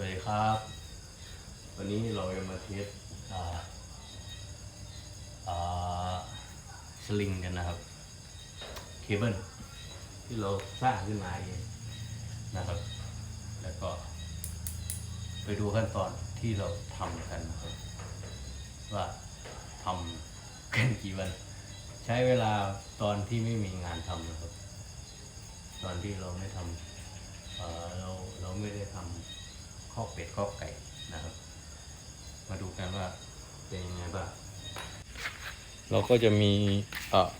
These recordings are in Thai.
วัสดีครับ วันนี้เราจะมาเทสสลิงกันนะครับ เคเบิลที่เราสร้างขึ้นมาเองนะครับ แล้วก็ ไปดูขั้นตอนที่เราทำกันนะครับ ว่าทำกันกี่วัน ใช้เวลาตอนที่ไม่มีงานทำนะครับ ตอนที่เราไม่ทำเเราเราไม่ได้ทำ ข้อกเป็ดข้อกไก่นะครับ มาดูกันว่าเป็นยังไงบ้างเราก็จะมีเออ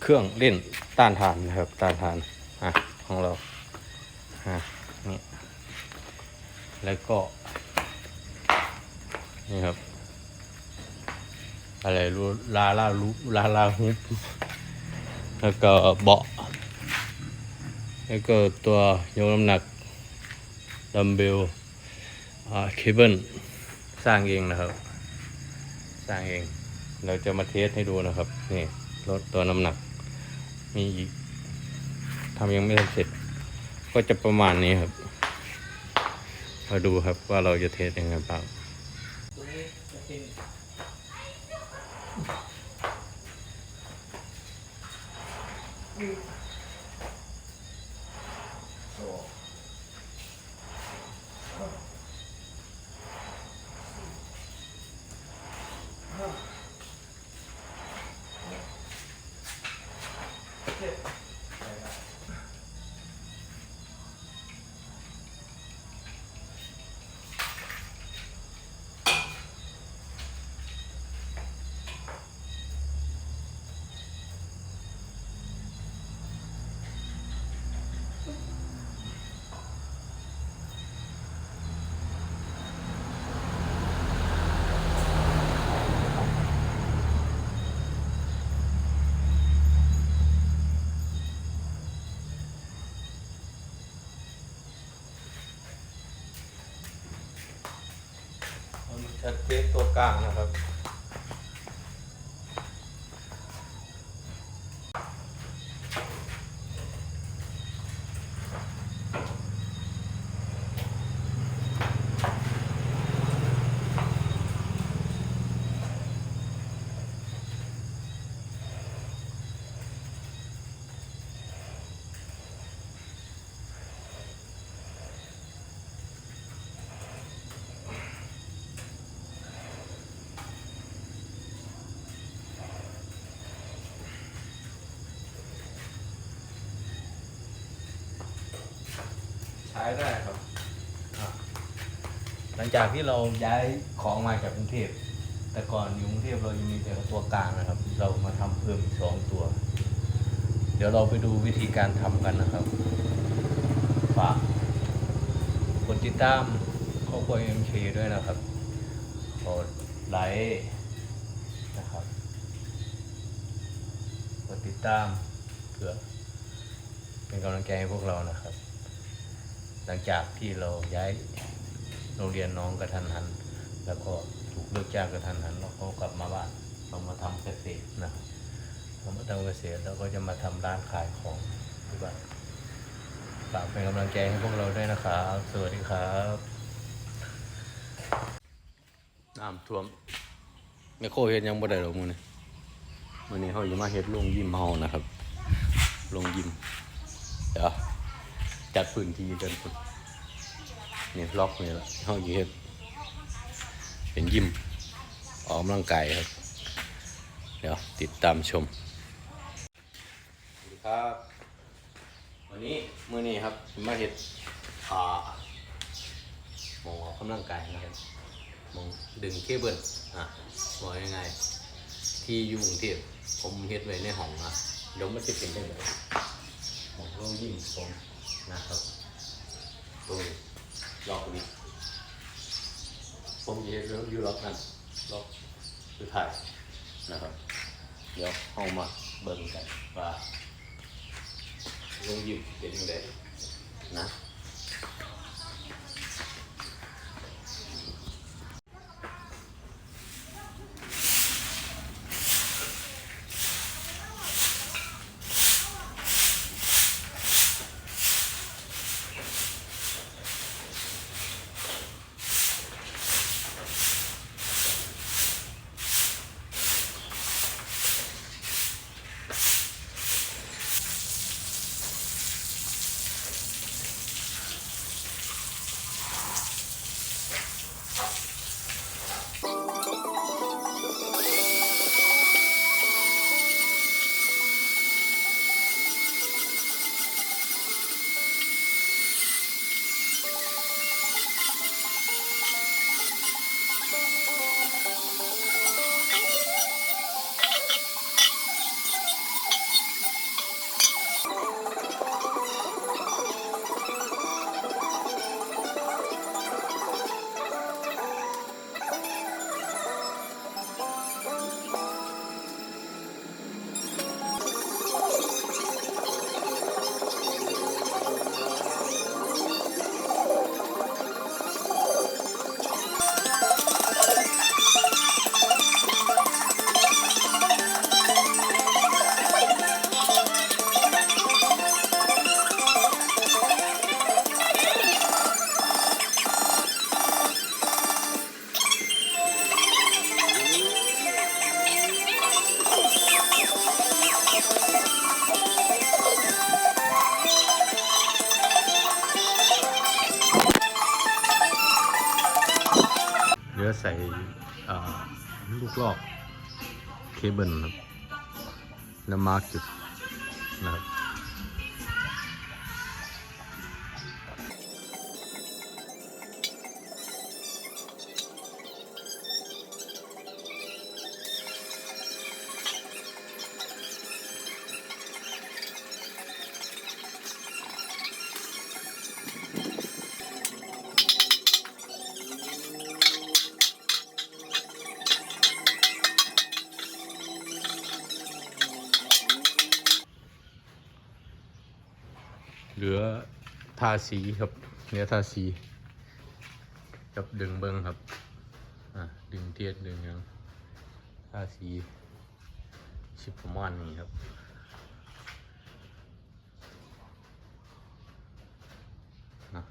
เครื่องเล่นต้านทานนะครับต้านทานอะของเราอะนี่แล้วก็ นี่ครับ อะไรรู้ลาลาลูลาลาฮุบแล้วก็เบาะแล้วก็ตัวโยกน้ำหนัก ดัมเบลอ่าเคเบิลสร้างเองนะครับ สร้างเอง เราจะมาเทสให้ดูนะครับ นี่รถตัวน้ำหนัก มีอีกทำยังไม่เสร็จ ก็จะประมาณนี้ครับ มาดูครับว่าเราจะเทสยังไงบ้างตัว ชัดเจนตัวกลางนะครับ ใช้ได้ครับ หลังจากที่เราย้ายของมาจากกรุงเทพ แต่ก่อนอยู่กรุงเทพเรายังมีแต่ตัวกลางนะครับ เรามาทำเพิ่มอีกสองตัว เดี๋ยวเราไปดูวิธีการทำกันนะครับ ฝากกดติดตามครอบครัวเอ็มเคด้วยนะครับ กดไลค์นะครับ กดติดตามเพื่อเป็นกำลังใจให้พวกเรานะครับ หลังจากที่เราย้ายโรงเรียนน้องกระทันหัน แล้วก็ถูกเลิกจ้างกระทันหันเราก็กลับมาบ้านเรามาทำเกษตรนะครับเรามาทำเกษตรแล้วก็จะมาทำร้านขายของที่บ้านฝากเป็นกำลังใจให้พวกเราด้วยนะครับสวัสดีครับน้ำท่วมไม่โคเฮ็ดยังบ่ได้หรอกมื้อนี้มื้อนี้เขาจะมาเฮ็ดโรงยิมเฮานะครับโรงยิมเดี๋ยว จัดพื้นที่กันพุ่นนี่ล็อกนี่ละห้องอยู่เฮ็ดเป็นยิมออกกำลังกายครับ เดี๋ยวติดตามชมสวัสดีครับ วันนี้มื้อนี้ครับมาเฮ็ดอ่าหมองออกกำลังกายนะครับหมองดึงเคเบิลอะบอกยังไงที่อยู่กรุงเทพผมเฮ็ดไว้ในห้องนะเดี๋ยวมันจะเป็นยังไงหมองโรงยิมผม นะครับตรงล็อกนี้ผมจะเห็นแล้วอยู่ล็อกนั้นล็อกสุดท้ายนะครับ เดี๋ยวเอามาเบิ่งกันว่าลงยิมเป็นยังไงนะ เคเาสีครับเหลือทาสีกับดึงเบิ้งครับอะดึงเทียดดึงยังทาสีชิปประมาณนี้ครับนะ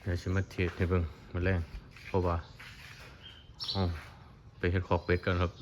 เดี๋ยวชิมาเทียดให้เบิ้งมาแรงเพราะว่าอ๋อไปเฮ็ดขอกเป็ดกันครับ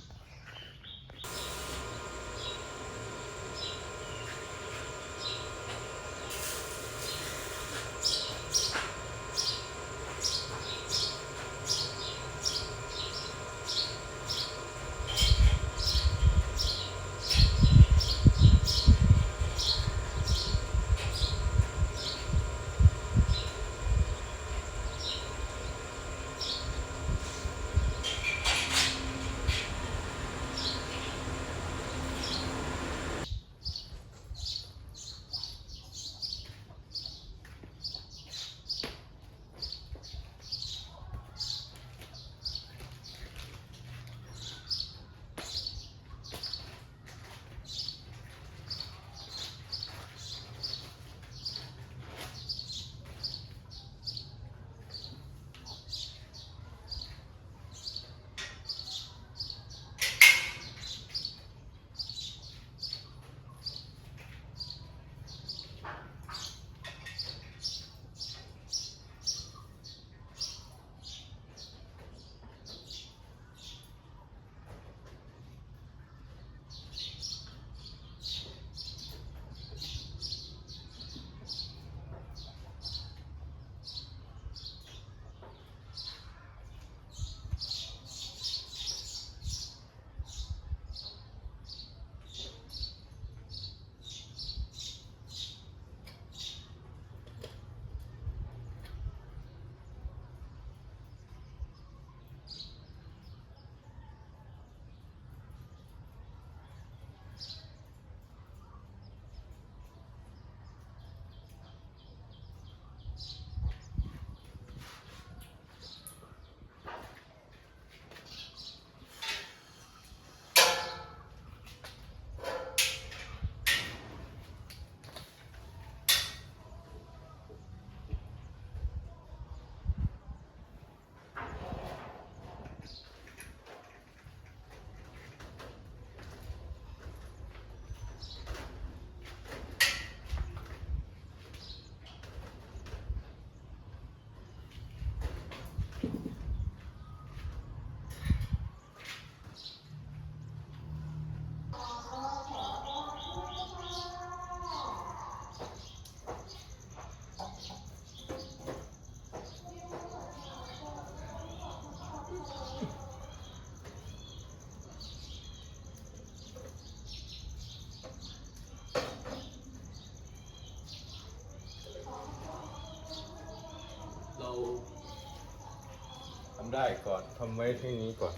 ได้ก่อนทำไว้ที่นี้ก่อน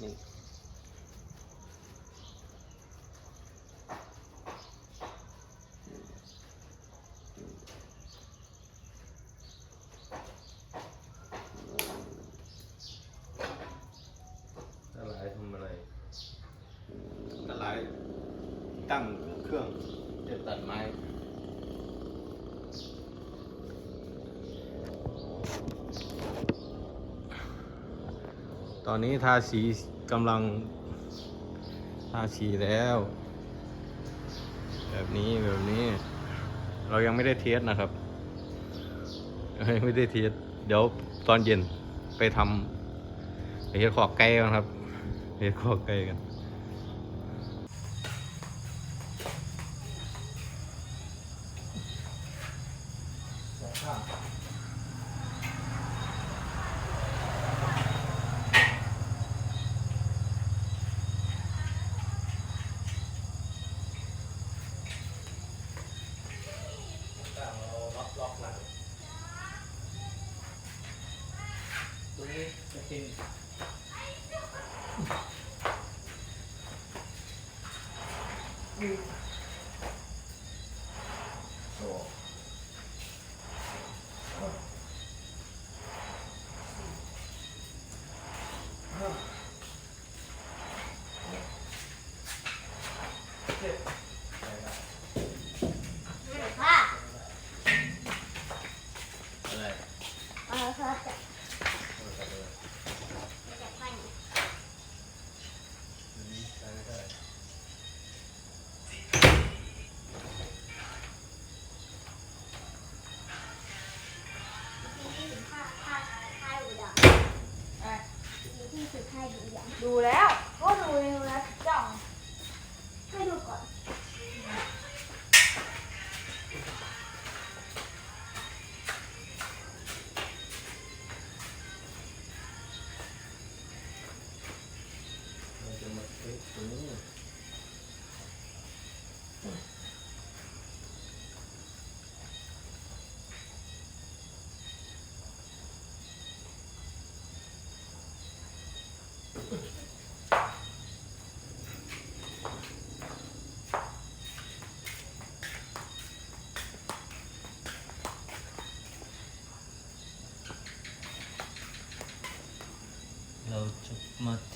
นี่อะไรทำอะไร กระไรตั้ง เครื่องจะตัดไม้ตอนนี้ทาสีกำลังทาสีแล้ว แบบนี้แบบนี้ เรายังไม่ได้เทสนะครับยังไม่ได้เทสเดี๋ยวตอนเย็นไปทำไปเฮ็ดขอกไก่กันครับไปเฮ็ดขอกไก่กัน ค่ะ ใ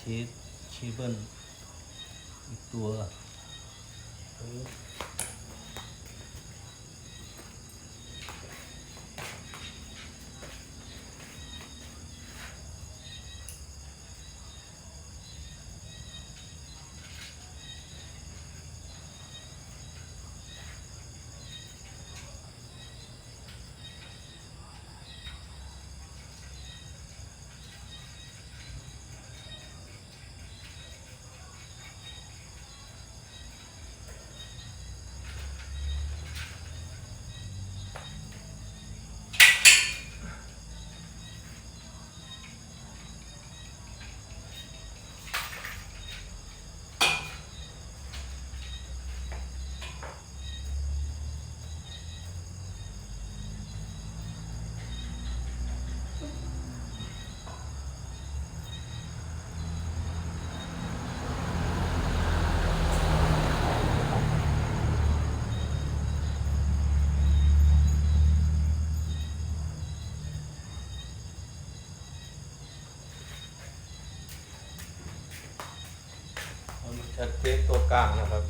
มาเทสเคเบิลอีกตัว จะเทสตัวกลางนะครับ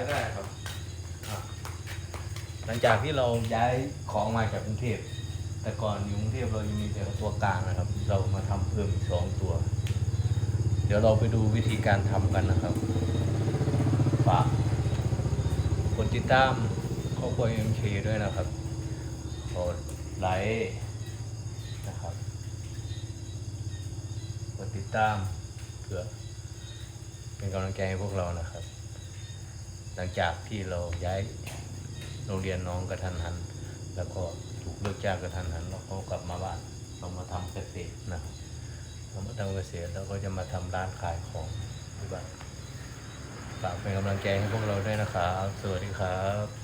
ใช้ได้ครับ หลังจากที่เราย้ายของมาจากกรุงเทพ แต่ก่อนอยู่กรุงเทพเรายังมีแต่ตัวกลางนะครับ เรามาทำเพิ่มอีกสองตัว เดี๋ยวเราไปดูวิธีการทำกันนะครับ ฝากกดติดตามครอบครัว MK ด้วยนะครับกดไลค์นะครับ กดติดตามเพื่อเป็นกำลังใจให้พวกเรานะครับ หลังจากที่เราย้ายโรงเรียนน้องกระทันหัน แล้วก็ถูกเลิกจ้างกระทันหันแล้วเขากลับมาบ้านเรามาทำเกษตรนะครับเรามาทำเกษตรแล้วก็จะมาทำร้านขายของที่บ้านฝากเป็นกำลังใจให้พวกเราด้วยนะครับสวัสดีครับ